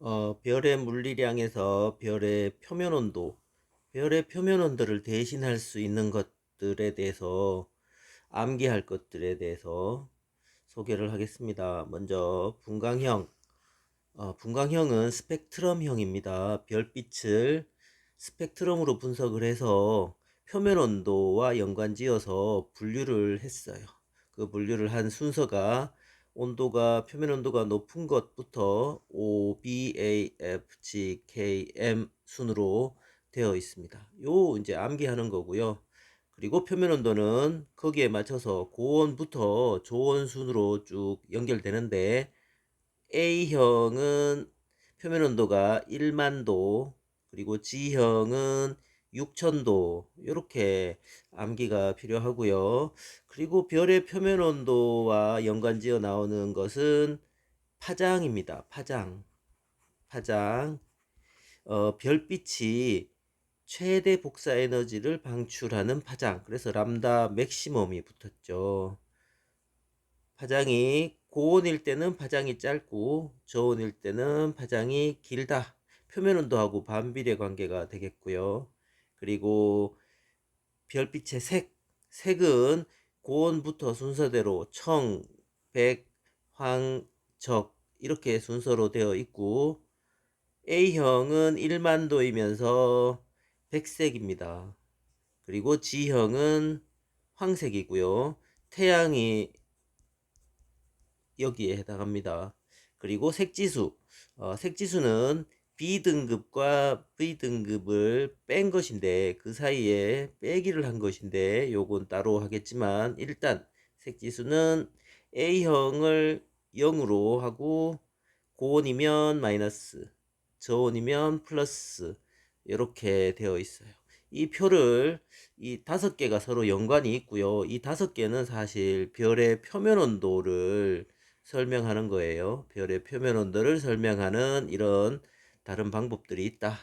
어, 별의 물리량에서 별의 표면 온도, 별의 표면 온도를 대신할 수 있는 것들에 대해서 암기할 것들에 대해서 소개를 하겠습니다. 먼저 분광형. 어, 분광형은 스펙트럼형입니다. 별빛을 스펙트럼으로 분석을 해서 표면 온도와 연관지어서 분류를 했어요. 그 분류를 한 순서가 온도가 표면 온도가 높은 것부터 O, B, A, F, G, K, M 순으로 되어 있습니다. 요 이제 암기하는 거고요. 그리고 표면 온도는 거기에 맞춰서 고온부터 저온 순으로 쭉 연결되는데 A형은 표면 온도가 1만 도 그리고 G형은 6000도 이렇게 암기가 필요하고요. 그리고 별의 표면 온도와 연관지어 나오는 것은 파장입니다. 파장. 파장. 어, 별빛이 최대 복사 에너지를 방출하는 파장. 그래서 람다 맥시멈이 붙었죠. 파장이 고온일 때는 파장이 짧고 저온일 때는 파장이 길다. 표면 온도하고 반비례 관계가 되겠고요. 그리고 별빛의 색, 색은 고온부터 순서대로 청, 백, 황, 적 이렇게 순서로 되어 있고 A형은 1만도이면서 백색입니다. 그리고 G형은 황색이고요. 태양이 여기에 해당합니다. 그리고 색지수, 어, 색지수는 B등급과 V등급을 뺀 것인데 그 사이에 빼기를 한 것인데 요건 따로 하겠지만 일단 색지수는 A형을 0으로 하고 고온이면 마이너스 저온이면 플러스 이렇게 되어 있어요. 이 표를 이 다섯 개가 서로 연관이 있고요. 이 다섯 개는 사실 별의 표면 온도를 설명하는 거예요. 별의 표면 온도를 설명하는 이런 다른 방법들이 있다.